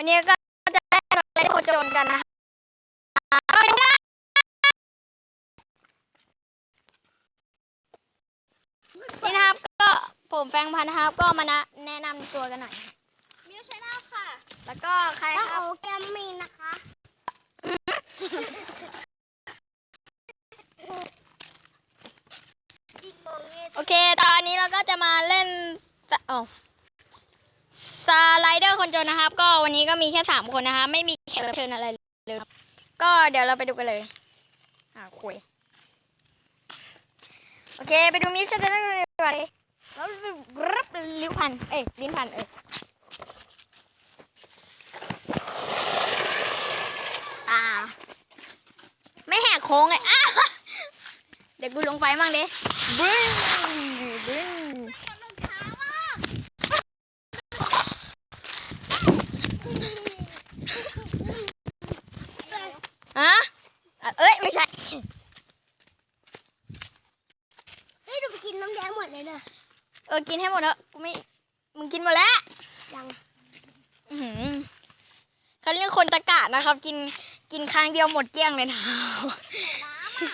วันนี้ก็จะได้อะไรโคจรกันนะคะก็ไปดูกันนี่นะครับก็ผมแฟรงค์พันธ์นะครับก็มานะแนะนำตัวกันหน่อย มิวชแนลค่ะแล้วก็ใครต้อครับโอแกมมีนะคะอีกโมงเงี้ยโอเค ตอนนี้เราก็จะมาเล่นสะโอ้ สไลเดอร์คนจนนะครับ ก็วันนี้ก็มีแค่สามคนนะคะ ไม่มีแขกรับเชิญอะไรเลยครับ ก็เดี๋ยวเราไปดูกันเลยอ่าคุยโอเค ไปดูมิสเตอร์กันเลยดีกว่าเลยแล้วรับลิ้วพันเอ้ยลิ้นพันเอ้ยอ่า ไม่แหกโค้งเลยอ้าเดี๋ยวกูลงไปมั่งดิบึ้งบึ้งฮะอะเอ้ย ไม่ใช่ เฮ้ยดูไปกินน้ำแดงหมด เลยเนอะเออกินให้หมดแล้วกูไม่มึงกินหมดแล้วยังอื้อหือเขาเรียกคนตะกะนะครับ กินกินครั้งเดียวหมดเกลี้ยงเลยนะน้ำอะ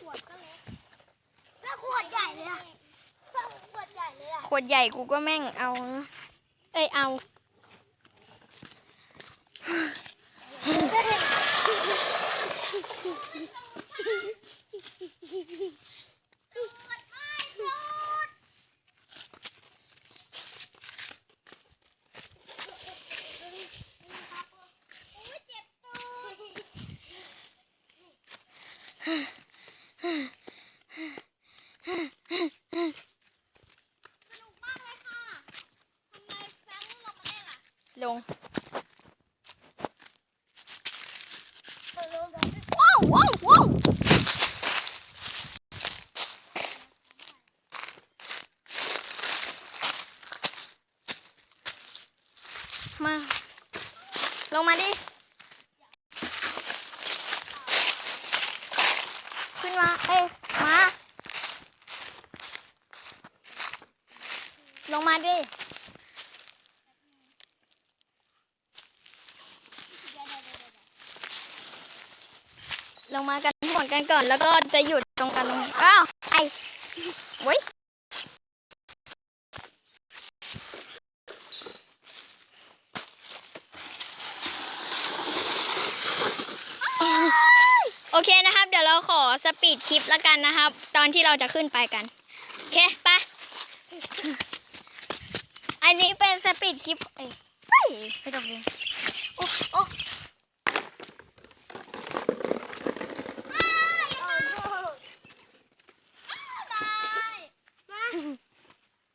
ขวดก็เล็กแล้วขวดใหญ่เลยอะสองขวดใหญ่เลยอะขวดใหญ่กูก็แม่งเอา เอ้ยเอา สนุกมากเลยค่ะทำไมแฟรงค์ลงมาเล่นล่ะ ลง ว้าวว้าวว้าวมา ลงมาดิ ขึ้นมา เอ้ยมา ลงมาดิ ลงมากันหมดกันก่อน แล้วก็จะหยุดตรงกันตรงอ้าวไอ้เว้ยโอเคนะครับ เดี๋ยวเราขอสปีดคลิปแล้วกันนะครับ ตอนที่เราจะขึ้นไปกัน โอเคไปอันนี้เป็นสปีดคลิปเอ้ยเฮ้ยไปตกเลยโอ้โอ้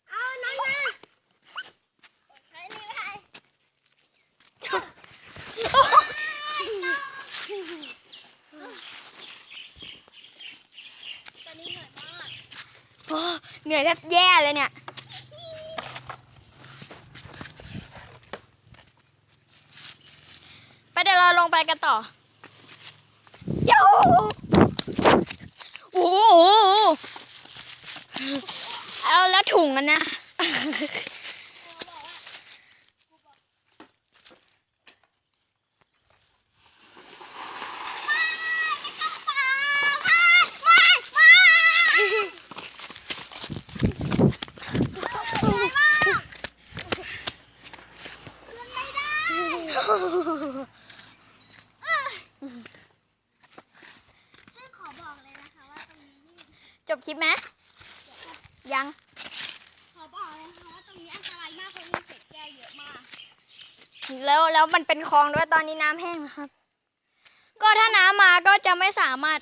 เอาน้อยมาใช้นี่ได้ ตอนนี้เหนื่อยมาก โอ้ เหนื่อยแทบแย่เลยเนี่ย ไปเดี๋ยวเราลงไปกันต่อโย่โอ้โหเอาแล้วถุงกันนะ ซึ่งขอบอกเลยนะคะว่าตรงนี้นี่ จบ คลิปไหมยังขอบอกเลยนะคะว่าตรงนี้อันตรายมากเพราะมีเศษแก้วเยอะมาก แล้วแล้วมันเป็นคลองด้วยตอนนี้น้ำแห้งนะครับ ก็ถ้าน้ำมาก็จะไม่สามารถ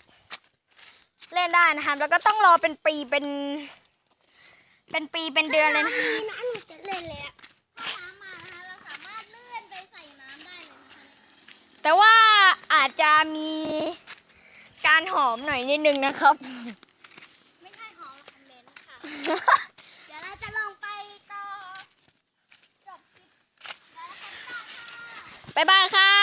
เล่นได้นะครับ แล้วก็ต้องรอเป็นปีเป็น เป็นปีเป็นเดือนเลยนะถ้าำมีนะหนูจะเล่นเลยอะถ้าน้ำมานะคะเราสามารถเลื่อนไปใส่น้ำได้เลยนะคะแต่ว่าอาจจะมีการหอมหน่อยนิดนึงนะครับ ไม่ใช่หอมคอมเมนต์ค่ะ เดี๋ยวเราจะลงไปต่อจ ไปบ่ายบายค่ะ